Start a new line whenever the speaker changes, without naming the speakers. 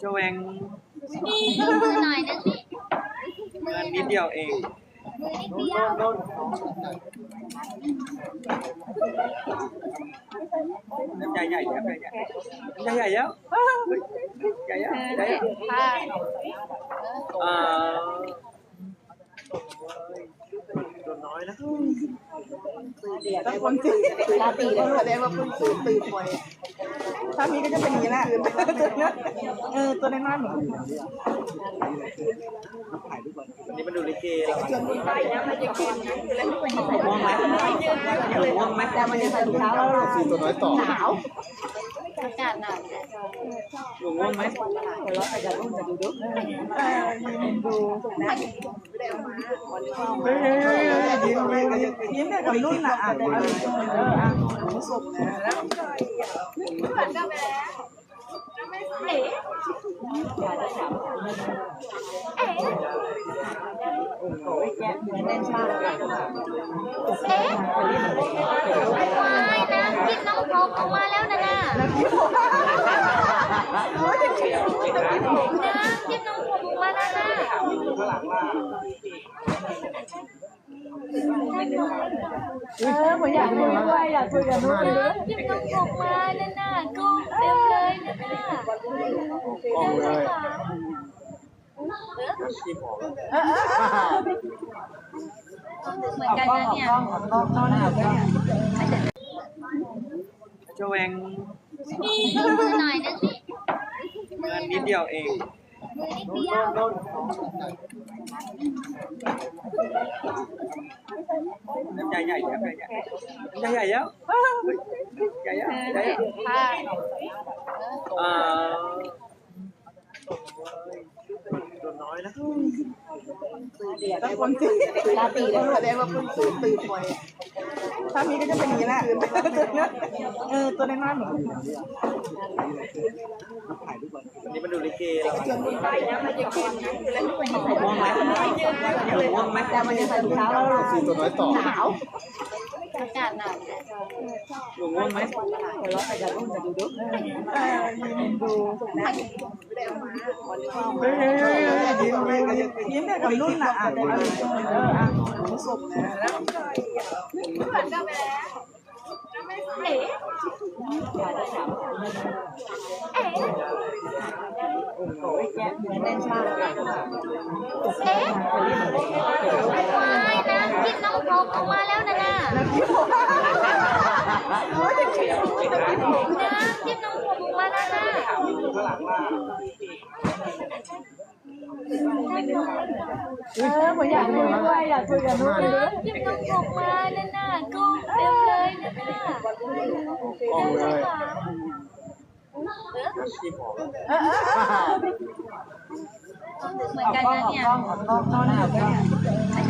เจ้าแวง
มือหน่อยนะสิ
เงินนิดเดียวเอง
มือนิดเดียว
น้ำใจใหญ่แล้วน้ำใจใหญ่แล้วใหญ่แล้วใหญ่แล้ว
ค่ะ
อ่าตัวน้อยนะ
ถ้าคนตื่นตาตีเลยแสดงว่าเพิ่งตื่นตื่นบ่อยถ้ามีก็จะเป็นอย่างนี้แหละเออตัวน้อยๆเหมือน
วันนี้มาดูลิเกแล้ว
ชวนไปนะมันจะกินนะ
ง่วงไหมง่วงไหม
แต่มันจะใส่ถุงเท้าแล้วสีตัวน้อยต่อหนาว
อากาศหนาวนะ
หนูง่วงไหม
เดี๋ยวเราไปจะรุ่นจะดูดูเออยืนดูนะ
เฮ้ยยิ้
มยิ้มยิ้มเนี่ยกับรุ่นน่ะอะเดี๋ยวเอออะผสมนะแล้วโอ้ยแกแน่นมาก
เอ๊ะไม่ไหวนะกินน้องพกออกมาแล้วนะ น่ะ
โอ้ยจะกินจะกินผม
น้องพกออกมาแล้วนะ
เออผมอยากคุยด้วยอยากคุยกับนุ่น
นะกินน้องพกมาแล้วนะกุ้งเต็มเลยนะน่ะ
กองเลย
เหมือนกันนะเนี่ย
กล้องกล้องหน้าก็เนี่ย
เจ้าแวง
มือหน่อยนะสิ
เงินนิดเดียวเอง
มือนิดเดียว
น้ำใจใหญ่แล้วน้ำใจใหญ่แล้วใหญ่แล้วใหญ่แล้ว
ค่ะ
อ่าตัวน้อยนะ
ถ้าคนตื่นตาตีเลยแสดงว่าเพิ่งตื่นตื่นบ่อย ถ้ามีก็จะเป็นอย่างนี้แหละเออตัวน้อยๆเหมือน
วันนี้มาดูลิเกแล้ว
ชวนไปนะมันจะกินนะ
ง่วงไหมง่วงไหม
แต่มันจะใส่ถุงเท้าแล้วสีตัวน้อยต่อหนาว
อากาศหนาวนะ
หนูง่วงไหม
เดี๋ยวเราไปจะรุ่นจะดูดูเออยืนดูนะ
เฮ้ยเฮ้ยเฮ้ย
ยิ้มยิ้มยิ้มเนี่ยกับรุ่นน่ะอะเดี๋ยวเอออะผสมนะแล้ว
เอ๊ะเอ๊ะ
โอ้ยแกแน่นมาก
เอ๊ะไม่ไหวนะกินน้องพกออกมาแล้วนะ น่ะ
โอ้ยจะกินจะกินผม
นะกินน้องพกออกมาแล้วนะ
เออผมอยากคุยด้วยอยากคุยกับนุ่น
นะกินน้องพกมาแล้วนะกุ้งเต็มเลยนะน่ะ
กองเลย
เออ
เหมือนกันนะเนี่ย
องกล้องหน้าก็เนี่ย